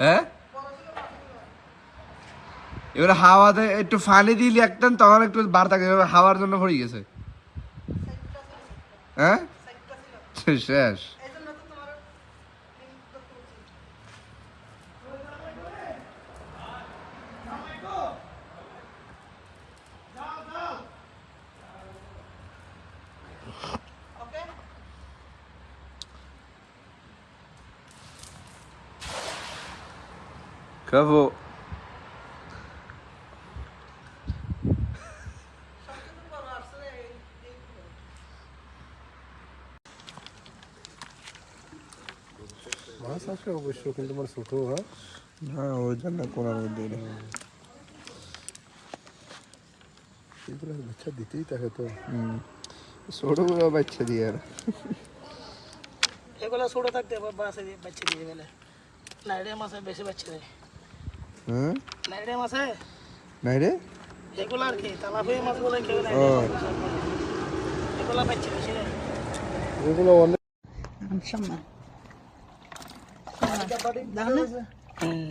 হ্যাঁ? এবারে হাওয়াতে একটু ফানি দিয়ে লিখতেন তখন একটু বার থাকে এবার হাওয়ার জন্য ভরে গেছে। হ্যাঁ? শেষ। כבוד. ಸಾಕ್ಷಿ ಹೋಗು ಶಿವಕಿಂತ ಮಾಡಿಸ್ಬಿಟ್ಟು ನಾವು ಜನ ಕೋಲಾರ ಇದ್ದೇನೆ ಇಬ್ಬರ ಬಚ್ಚ ದಿತೀತ ಹೇಳ್ತು सोडो पूरा बच्चे दिए यार ये कोला सोडो तक दे बस बच्चे दिए पहले नाइडे मसे बेसे बच्चे হ্যাঁ? নাইড়ে মাছে। নাই রে? এগুলো আর কি তালাপুরি মাছগুলো কেউ নাই। এগুলো বেশি অনেক হুম